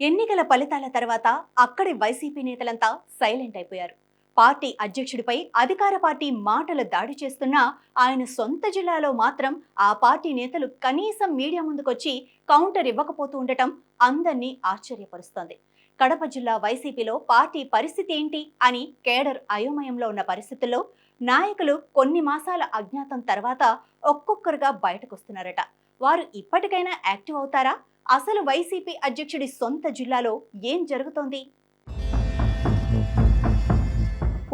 ఎన్నికల ఫలితాల తర్వాత అక్కడి వైసీపీ నేతలంతా సైలెంట్ అయిపోయారు. పార్టీ అధ్యక్షుడిపై అధికార పార్టీ మాటల దాడి చేస్తున్నా ఆయన సొంత జిల్లాలో మాత్రం ఆ పార్టీ నేతలు కనీసం మీడియా ముందుకొచ్చి కౌంటర్ ఇవ్వకపోతూ ఉండటం అందరినీ ఆశ్చర్యపరుస్తోంది. కడప జిల్లా వైసీపీలో పార్టీ పరిస్థితి ఏంటి అని కేడర్ అయోమయంలో ఉన్న పరిస్థితుల్లో నాయకులు కొన్ని మాసాల అజ్ఞాతం తర్వాత ఒక్కొక్కరుగా బయటకొస్తున్నారట. వారు ఇప్పటికైనా యాక్టివ్ అవుతారా? అసలు వైసీపీ అధ్యక్షుడి సొంత జిల్లాలో ఏం జరుగుతోంది?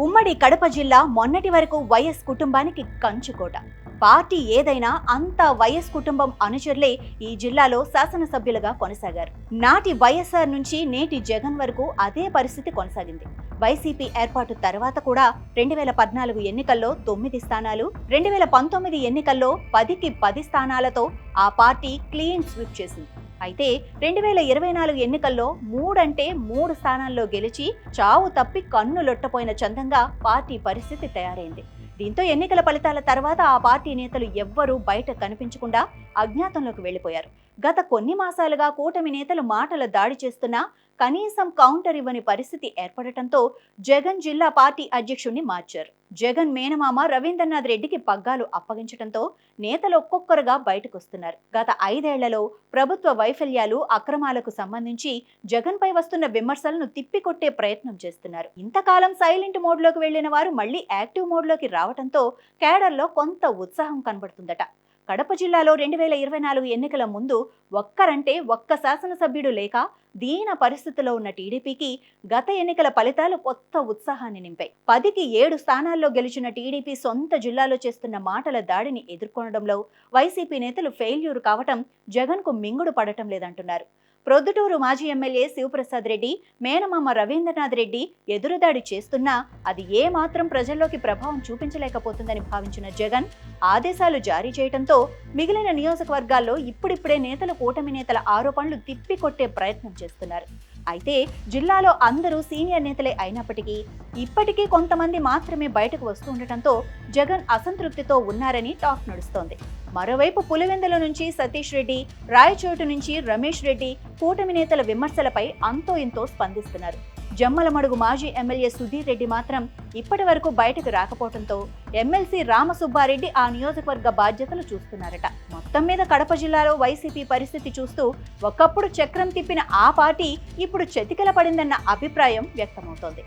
ఉమ్మడి కడప జిల్లా మొన్నటి వరకు వైఎస్ కుటుంబానికి కంచుకోట. పార్టీ ఏదైనా అంతా వైఎస్ కుటుంబం అనుచరులే ఈ జిల్లాలో శాసనసభ్యులుగా కొనసాగారు. నాటి వైఎస్ఆర్ నుంచి నేటి జగన్ వరకు అదే పరిస్థితి కొనసాగింది. వైసీపీ ఏర్పాటు తర్వాత కూడా రెండు వేల పద్నాలుగు ఎన్నికల్లో తొమ్మిది స్థానాలు రెండు వేల పంతొమ్మిది ఎన్నికల్లో పదికి పది స్థానాలతో ఆ పార్టీ క్లీన్ స్వీప్ చేసింది. అయితే రెండు వేల ఇరవై నాలుగు ఎన్నికల్లో మూడంటే మూడు స్థానాల్లో గెలిచి చావు తప్పి కన్ను లొట్టపోయిన చందంగా పార్టీ పరిస్థితి తయారైంది. దీంతో ఎన్నికల ఫలితాల తర్వాత ఆ పార్టీ నేతలు ఎవ్వరూ బయట కనిపించకుండా అజ్ఞాతంలోకి వెళ్ళిపోయారు గత కొన్ని మాసాలుగా కూటమి నేతలు మాటల దాడి చేస్తున్నా కనీసం కౌంటర్ ఇవ్వని పరిస్థితి ఏర్పడటంతో జగన్ జిల్లా పార్టీ అధ్యక్షుడిని మార్చారు. జగన్ మేనమామ రవీంద్రనాథ్ రెడ్డికి పగ్గాలు అప్పగించడంతో నేతలు ఒక్కొక్కరుగా బయటకొస్తున్నారు. గత ఐదేళ్ళలో ప్రభుత్వ వైఫల్యాలు అక్రమాలకు సంబంధించి జగన్పై వస్తున్న విమర్శలను తిప్పికొట్టే ప్రయత్నం చేస్తున్నారు. ఇంతకాలం సైలెంట్ మోడ్లోకి వెళ్ళిన వారు మళ్ళీ యాక్టివ్ మోడ్లోకి రావడంతో కేడర్లో కొంత ఉత్సాహం కనబడుతుందట. కడప జిల్లాలో రెండు వేల ఇరవై నాలుగు ఎన్నికల ముందు ఒక్కరంటే ఒక్క శాసనసభ్యుడు లేక దీన పరిస్థితిలో ఉన్న టీడీపీకి గత ఎన్నికల ఫలితాలు కొత్త ఉత్సాహాన్ని నింపాయి. పదికి ఏడు స్థానాల్లో గెలిచిన టీడీపీ సొంత జిల్లాలో చేస్తున్న మాటల దాడిని ఎదుర్కొనడంలో వైసీపీ నేతలు ఫెయిల్యూర్ కావటం జగన్కు మింగుడు పడటం లేదంటున్నారు. ప్రొద్దుటూరు మాజీ ఎమ్మెల్యే శివప్రసాద్ రెడ్డి మేనమామ రవీంద్రనాథ్ రెడ్డి ఎదురుదాడి చేస్తున్నా అది ఏ మాత్రం ప్రజల్లోకి ప్రభావం చూపించలేకపోతుందని భావించిన జగన్ ఆదేశాలు జారీ చేయడంతో మిగిలిన నియోజకవర్గాల్లో ఇప్పుడిప్పుడే నేతలు కూటమి నేతల ఆరోపణలు తిప్పికొట్టే ప్రయత్నం చేస్తున్నారు. అయితే జిల్లాలో అందరూ సీనియర్ నేతలే అయినప్పటికీ ఇప్పటికీ కొంతమంది మాత్రమే బయటకు వస్తూ ఉండటంతో జగన్ అసంతృప్తితో ఉన్నారని టాక్ నడుస్తోంది. మరోవైపు పులివెందుల నుంచి సతీష్ రెడ్డి రాయచోటు నుంచి రమేష్ రెడ్డి కూటమి నేతల విమర్శలపై అంతో ఇంతో స్పందిస్తున్నారు. జమ్మలమడుగు మాజీ ఎమ్మెల్యే సుధీర్ రెడ్డి మాత్రం ఇప్పటి వరకు బయటకు రాకపోవడంతో ఎమ్మెల్సీ రామసుబ్బారెడ్డి ఆ నియోజకవర్గ బాధ్యతలు చూస్తున్నారట. మొత్తం మీద కడప జిల్లాలో వైసీపీ పరిస్థితి చూస్తూ ఒకప్పుడు చక్రం తిప్పిన ఆ పార్టీ ఇప్పుడు చెతికిల పడిందన్న అభిప్రాయం వ్యక్తమవుతోంది.